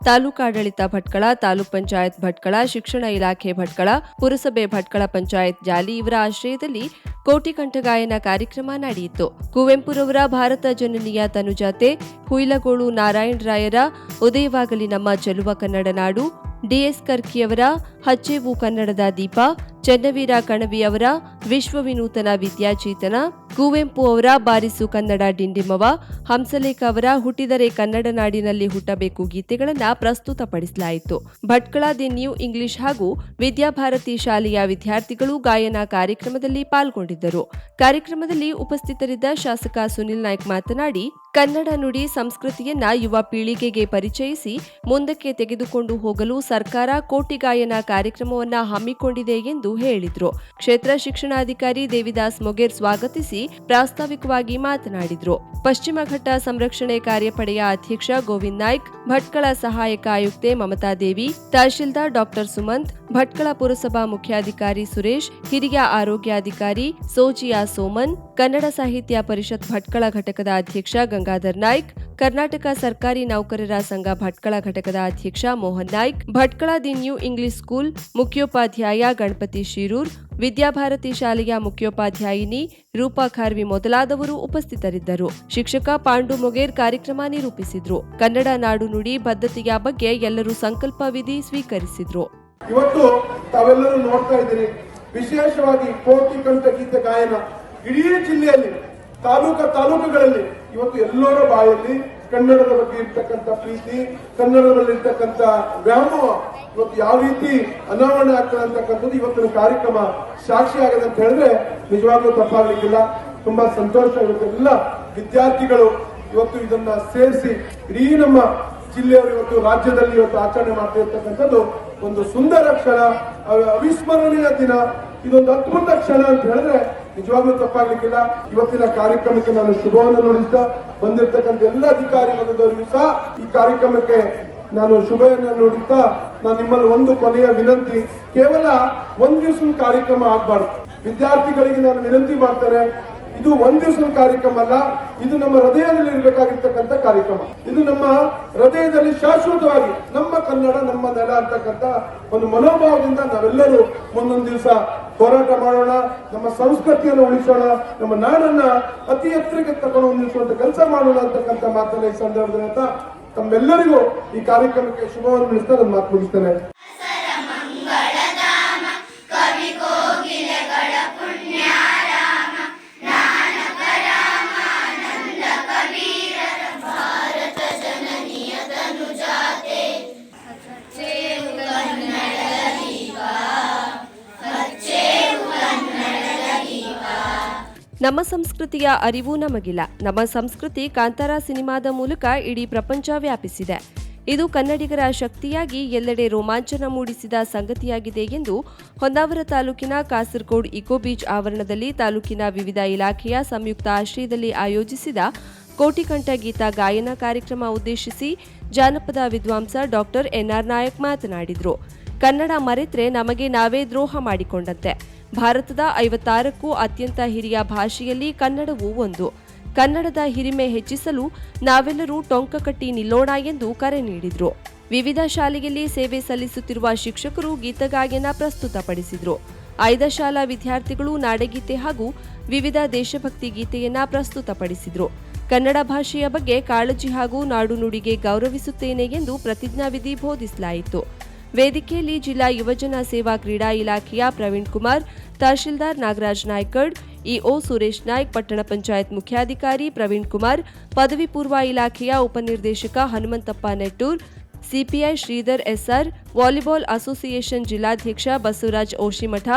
ತಾಲೂಕಾಡಳಿತ ಭಟ್ಕಳ, ತಾಲೂಕ್ ಪಂಚಾಯತ್ ಭಟ್ಕಳ, ಶಿಕ್ಷಣ ಇಲಾಖೆ ಭಟ್ಕಳ, ಪುರಸಭೆ ಭಟ್ಕಳ ಪಂಚಾಯತ್ ಜಾಲಿ ಇವರ ಆಶ್ರಯದಲ್ಲಿ ಕೋಟಿ ಕಂಠಗಾಯನ ಕಾರ್ಯಕ್ರಮ ನಡೆಯಿತು. ಕುವೆಂಪುರವರ ಭಾರತ ಜನನಿಯ ತನುಜಾತೆ, ಹುಯಿಲಗೋಳು ನಾರಾಯಣ ರಾಯರ, ಉದಯವಾಗಲಿ ನಮ್ಮ ಚೆಲುವ ಕನ್ನಡ ನಾಡು ಡಿಎಸ್ ಕರ್ಕಿಯವರ ಹಚ್ಚೇವು ಕನ್ನಡದ ದೀಪ, ಚೆನ್ನವೀರ ಕಣವಿಯವರ ವಿಶ್ವ ವಿನೂತನ ವಿದ್ಯಾಚೇತನ, ಕುವೆಂಪು ಅವರ ಬಾರಿಸು ಕನ್ನಡ ಡಿಂಡಿಮವ, ಹಂಸಲೇಖ ಅವರ ಹುಟ್ಟಿದರೆ ಕನ್ನಡ ನಾಡಿನಲ್ಲಿ ಹುಟ್ಟಬೇಕು ಗೀತೆಗಳನ್ನ ಪ್ರಸ್ತುತಪಡಿಸಲಾಯಿತು. ಭಟ್ಕಳ ದಿ ನ್ಯೂ ಇಂಗ್ಲಿಷ್ ಹಾಗೂ ವಿದ್ಯಾಭಾರತಿ ಶಾಲೆಯ ವಿದ್ಯಾರ್ಥಿಗಳು ಗಾಯನ ಕಾರ್ಯಕ್ರಮದಲ್ಲಿ ಪಾಲ್ಗೊಂಡಿದ್ದರು. ಕಾರ್ಯಕ್ರಮದಲ್ಲಿ ಉಪಸ್ಥಿತರಿದ್ದ ಶಾಸಕ ಸುನಿಲ್ ನಾಯ್ಕ್ ಮಾತನಾಡಿ, ಕನ್ನಡ ನುಡಿ ಸಂಸ್ಕೃತಿಯನ್ನ ಯುವ ಪೀಳಿಗೆಗೆ ಪರಿಚಯಿಸಿ ಮುಂದಕ್ಕೆ ತೆಗೆದುಕೊಂಡು ಹೋಗಲು ಸರ್ಕಾರ ಕೋಟಿ ಗಾಯನ ಕಾರ್ಯಕ್ರಮವನ್ನ ಹಮ್ಮಿಕೊಂಡಿದೆ ಎಂದು ಹೇಳಿದರು. ಕ್ಷೇತ್ರ ಶಿಕ್ಷಣಾಧಿಕಾರಿ ದೇವಿದಾಸ್ ಮೊಗೇರ್ ಸ್ವಾಗತಿಸಿ ಪ್ರಾಸ್ತಾವಿಕವಾಗಿ ಮಾತನಾಡಿದರು. ಪಶ್ಚಿಮ ಘಟ್ಟ ಸಂರಕ್ಷಣೆ ಕಾರ್ಯಪಡೆಯ ಅಧ್ಯಕ್ಷ ಗೋವಿಂದ್ ನಾಯ್ಕ್, ಭಟ್ಕಳ ಸಹಾಯಕ ಆಯುಕ್ತೆ ಮಮತಾ ದೇವಿ, ತಹಶೀಲ್ದಾರ್ ಡಾಕ್ಟರ್ ಸುಮಂತ್ ಭಟ್ಕಳ ಪುರಸಭಾ ಮುಖ್ಯಾಧಿಕಾರಿ ಸುರೇಶ್, ಹಿರಿಯ ಆರೋಗ್ಯಾಧಿಕಾರಿ ಸೋಜಿಯಾ ಸೋಮನ್, ಕನ್ನಡ ಸಾಹಿತ್ಯ ಪರಿಷತ್ ಭಟ್ಕಳ ಘಟಕದ ಅಧ್ಯಕ್ಷ ಗಂಗಾಧರ್ ನಾಯ್ಕ್, ಕರ್ನಾಟಕ ಸರ್ಕಾರಿ ನೌಕರರ ಸಂಘ ಭಟ್ಕಳ ಘಟಕದ ಅಧ್ಯಕ್ಷ Mohan Naik, Bhatkal the new English school ಮುಖ್ಯೋಪಾಧ್ಯಾಯ ಗಣಪತಿ ಶಿರೂರ್, ವಿದ್ಯಾಭಾರತಿ ಶಾಲೆಯ ಮುಖ್ಯೋಪಾಧ್ಯಾಯಿನಿ ರೂಪಾ ಖಾರ್ವಿ ಮೊದಲಾದವರು ಉಪಸ್ಥಿತರಿದ್ದರು. ಶಿಕ್ಷಕ ಪಾಂಡು ಮೊಗೇರ್ ಕಾರ್ಯಕ್ರಮ ನಿರೂಪಿಸಿದ್ರು. ಕನ್ನಡ ನಾಡು ನುಡಿ ಬದ್ಧತೆಯ ಬಗ್ಗೆ ಎಲ್ಲರೂ ಸಂಕಲ್ಪ ವಿಧಿ ಸ್ವೀಕರಿಸಿದ್ರು. ಇವತ್ತು ತಾವೆಲ್ಲರೂ ನೋಡ್ತಾ ಇದ್ದೀರಿ. ವಿಶೇಷವಾಗಿ ಕೋಟಿ ಕಂಠ ಗೀತ ಗಾಯನ ಇಡೀ ಜಿಲ್ಲೆಯಲ್ಲಿ, ತಾಲೂಕ ತಾಲೂಕುಗಳಲ್ಲಿ ಇವತ್ತು ಎಲ್ಲರ ಬಾಯಲ್ಲಿ ಕನ್ನಡದ ಬಗ್ಗೆ ಇರ್ತಕ್ಕಂಥ ಪ್ರೀತಿ ಕನ್ನಡದಲ್ಲಿ ಇರ್ತಕ್ಕಂಥ ವ್ಯಾಮೋಹ, ಇವತ್ತು ಯಾವ ರೀತಿ ಅನಾವರಣೆ ಆಗ್ತದೆ ಅಂತಕ್ಕಂಥದ್ದು ಇವತ್ತಿನ ಕಾರ್ಯಕ್ರಮ ಸಾಕ್ಷಿ ಆಗಿದೆ ಅಂತ ಹೇಳಿದ್ರೆ ನಿಜವಾಗ್ಲೂ ತಪ್ಪಾಗ್ಲಿಕ್ಕಿಲ್ಲ. ತುಂಬಾ ಸಂತೋಷ ಇರುತ್ತೆ. ಎಲ್ಲ ವಿದ್ಯಾರ್ಥಿಗಳು ಇವತ್ತು ಇದನ್ನ ಸೇರಿಸಿ ಇಡೀ ನಮ್ಮ ಜಿಲ್ಲೆಯವರು ಇವತ್ತು ರಾಜ್ಯದಲ್ಲಿ ಇವತ್ತು ಆಚರಣೆ ಮಾಡ್ತಾ ಇರ್ತಕ್ಕಂಥದ್ದು ಒಂದು ಸುಂದರ ಕ್ಷಣ ಅವಿಸ್ಮರಣೀಯ ದಿನ. ಇದೊಂದು ಅದ್ಭುತ ಕ್ಷಣ ಅಂತ ಹೇಳಿದ್ರೆ ನಿಜವಾಗ್ಲೂ ತಪ್ಪಾಗ್ಲಿಕ್ಕಿಲ್ಲ. ಇವತ್ತಿನ ಕಾರ್ಯಕ್ರಮಕ್ಕೆ ನಾನು ಶುಭವನ್ನು ನೋಡಿದ್ದ, ಬಂದಿರತಕ್ಕಂಥ ಎಲ್ಲ ಅಧಿಕಾರಿ ವರ್ಗದವರಿಗೂ ಸಹ ಈ ಕಾರ್ಯಕ್ರಮಕ್ಕೆ ನಾನು ಶುಭವನ್ನು ನೋಡುತ್ತಾ ನಾನು ನಿಮ್ಮಲ್ಲಿ ಒಂದು ಕೊನೆಯ ವಿನಂತಿ, ಕೇವಲ ಒಂದು ದಿವಸ ಕಾರ್ಯಕ್ರಮ ಆಗ್ಬಾರ್ದು. ವಿದ್ಯಾರ್ಥಿಗಳಿಗೆ ನಾನು ವಿನಂತಿ ಮಾಡ್ತೇನೆ ಇದು ಒಂದ್ ದಿವಸದ ಕಾರ್ಯಕ್ರಮ ಅಲ್ಲ, ಇದು ನಮ್ಮ ಹೃದಯದಲ್ಲಿ ಇರಬೇಕಾಗಿರ್ತಕ್ಕಂಥ ಕಾರ್ಯಕ್ರಮ. ಇದು ನಮ್ಮ ಹೃದಯದಲ್ಲಿ ಶಾಶ್ವತವಾಗಿ ನಮ್ಮ ಕನ್ನಡ, ನಮ್ಮ ನೆಲ ಅಂತಕ್ಕಂಥ ಒಂದು ಮನೋಭಾವದಿಂದ ನಾವೆಲ್ಲರೂ ಮುಂದೊಂದು ದಿವಸ ಹೋರಾಟ ಮಾಡೋಣ, ನಮ್ಮ ಸಂಸ್ಕೃತಿಯನ್ನು ಉಳಿಸೋಣ, ನಮ್ಮ ನಾಡನ್ನ ಅತಿ ಎತ್ತರಕ್ಕೆ ತಗೊಂಡು ಹೊಂದಿಸುವಂತ ಕೆಲಸ ಮಾಡೋಣ ಅಂತಕ್ಕಂಥ ಮಾತನ್ನ ಈ ಸಂದರ್ಭದಲ್ಲಿ ತಮ್ಮೆಲ್ಲರಿಗೂ ಈ ಕಾರ್ಯಕ್ರಮಕ್ಕೆ ಶುಭವನ್ನು ನನ್ನ ಮಾತು ಮುಗಿಸ್ತೇನೆ. ನಮ್ಮ ಸಂಸ್ಕೃತಿಯ ಅರಿವು ನಮಗಿಲ್ಲ. ನಮ್ಮ ಸಂಸ್ಕೃತಿ ಕಾಂತಾರ ಸಿನಿಮಾದ ಮೂಲಕ ಇಡೀ ಪ್ರಪಂಚ ವ್ಯಾಪಿಸಿದೆ. ಇದು ಕನ್ನಡಿಗರ ಶಕ್ತಿಯಾಗಿ ಎಲ್ಲೆಡೆ ರೋಮಾಂಚನ ಮೂಡಿಸಿದ ಸಂಗತಿಯಾಗಿದೆ ಎಂದು ಹೊನ್ನಾವರ ತಾಲೂಕಿನ ಕಾಸರಗೋಡ್ ಇಕೋ ಬೀಚ್ ಆವರಣದಲ್ಲಿ ತಾಲೂಕಿನ ವಿವಿಧ ಇಲಾಖೆಯ ಸಂಯುಕ್ತ ಆಶ್ರಯದಲ್ಲಿ ಆಯೋಜಿಸಿದ ಕೋಟಿಕಂಠ ಗೀತ ಗಾಯನ ಕಾರ್ಯಕ್ರಮ ಉದ್ದೇಶಿಸಿ ಜಾನಪದ ವಿದ್ವಾಂಸ ಡಾಕ್ಟರ್ ಎನ್ಆರ್ ನಾಯಕ್ ಮಾತನಾಡಿದರು. ಕನ್ನಡ ಮರೆತ್ರೆ ನಮಗೆ ನಾವೇ ದ್ರೋಹ ಮಾಡಿಕೊಂಡಂತೆ. ಭಾರತದ ಐವತ್ತಾರಕ್ಕೂ ಅತ್ಯಂತ ಹಿರಿಯ ಭಾಷೆಯಲ್ಲಿ ಕನ್ನಡವೂ ಒಂದು. ಕನ್ನಡದ ಹಿರಿಮೆ ಹೆಚ್ಚಿಸಲು ನಾವೆಲ್ಲರೂ ಟೊಂಕ ಕಟ್ಟಿ ನಿಲ್ಲೋಣ ಎಂದು ಕರೆ ನೀಡಿದರು. ವಿವಿಧ ಶಾಲೆಯಲ್ಲಿ ಸೇವೆ ಸಲ್ಲಿಸುತ್ತಿರುವ ಶಿಕ್ಷಕರು ಗೀತಗಾಯನ ಪ್ರಸ್ತುತಪಡಿಸಿದರು. ಆಯ್ದ ಶಾಲಾ ವಿದ್ಯಾರ್ಥಿಗಳು ನಾಡಗೀತೆ ಹಾಗೂ ವಿವಿಧ ದೇಶಭಕ್ತಿ ಗೀತೆಯನ್ನ ಪ್ರಸ್ತುತಪಡಿಸಿದರು. ಕನ್ನಡ ಭಾಷೆಯ ಬಗ್ಗೆ ಕಾಳಜಿ ಹಾಗೂ ನಾಡು ನುಡಿಗೆ ಗೌರವಿಸುತ್ತೇನೆ ಎಂದು ಪ್ರತಿಜ್ಞಾವಿಧಿ ಬೋಧಿಸಲಾಯಿತು. ವೇದಿಕೆಯಲ್ಲಿ ಜಿಲ್ಲಾ ಯುವಜನ ಸೇವಾ ಕ್ರೀಡಾ ಇಲಾಖೆಯ ಪ್ರವೀಣ್ ಕುಮಾರ್, ತಹಶೀಲ್ದಾರ್ ನಾಗರಾಜ್ ನಾಯ್ಕಡ್, ಇಒ ಸುರೇಶ್ ನಾಯ್ಕ್, ಪಟ್ಟಣ ಪಂಚಾಯತ್ ಮುಖ್ಯಾಧಿಕಾರಿ ಪ್ರವೀಣ್ ಕುಮಾರ್, ಪದವಿ ಪೂರ್ವ ಇಲಾಖೆಯ ಉಪನಿರ್ದೇಶಕ Hanumanthappa Nettur, CPI Shridhar SR, volleyball association ಜಿಲ್ಲಾಧ್ಯಕ್ಷ ಬಸವರಾಜ್ ಓಶಿಮಠ,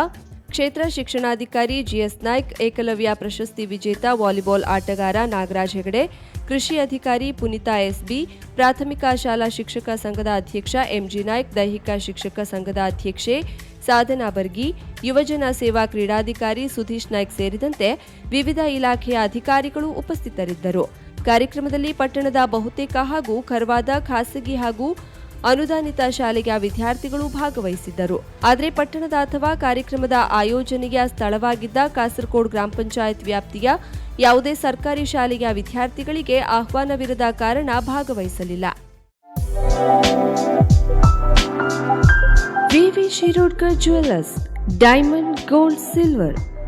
ಕ್ಷೇತ್ರ ಶಿಕ್ಷಣಾಧಿಕಾರಿ ಜಿಎಸ್ ನಾಯ್ಕ್, ಏಕಲವ್ಯ ಪ್ರಶಸ್ತಿ ವಿಜೇತ ವಾಲಿಬಾಲ್ ಆಟಗಾರ ನಾಗರಾಜ್ ಹೆಗಡೆ ಕೃಷಿ ಅಧಿಕಾರಿ ಪುನಿತಾ ಎಸ್ಬಿ, ಪ್ರಾಥಮಿಕ ಶಾಲಾ ಶಿಕ್ಷಕ ಸಂಘದ ಅಧ್ಯಕ್ಷ ಎಂಜಿ ನಾಯ್ಕ್, ದೈಹಿಕ ಶಿಕ್ಷಕ ಸಂಘದ ಅಧ್ಯಕ್ಷೆ ಸಾಧನಾ ಬರ್ಗಿ, ಯುವಜನ ಸೇವಾ ಕ್ರೀಡಾಧಿಕಾರಿ ಸುಧೀಶ್ ನಾಯ್ಕ್ ಸೇರಿದಂತೆ ವಿವಿಧ ಇಲಾಖೆಯ ಅಧಿಕಾರಿಗಳು ಉಪಸ್ಥಿತರಿದ್ದರು. ಕಾರ್ಯಕ್ರಮದಲ್ಲಿ ಪಟ್ಟಣದ ಬಹುತೇಕ ಹಾಗೂ ಖರ್ವಾದ, ಖಾಸಗಿ ಹಾಗೂ ಅನುದಾನಿತ ಶಾಲೆಯ ವಿದ್ಯಾರ್ಥಿಗಳು ಭಾಗವಹಿಸಿದ್ದರು. ಆದರೆ ಪಟ್ಟಣದ ಅಥವಾ ಕಾರ್ಯಕ್ರಮದ ಆಯೋಜನೆಯ ಸ್ಥಳವಾಗಿದ್ದ ಕಾಸರಗೋಡ್ ಗ್ರಾಮ ಪಂಚಾಯತ್ ವ್ಯಾಪ್ತಿಯ ಯಾವುದೇ ಸರ್ಕಾರಿ ಶಾಲೆಯ ವಿದ್ಯಾರ್ಥಿಗಳಿಗೆ ಆಹ್ವಾನವಿರದ ಕಾರಣ ಭಾಗವಹಿಸಲಿಲ್ಲ. VV Shirodkar jewellers, diamond, gold, silver.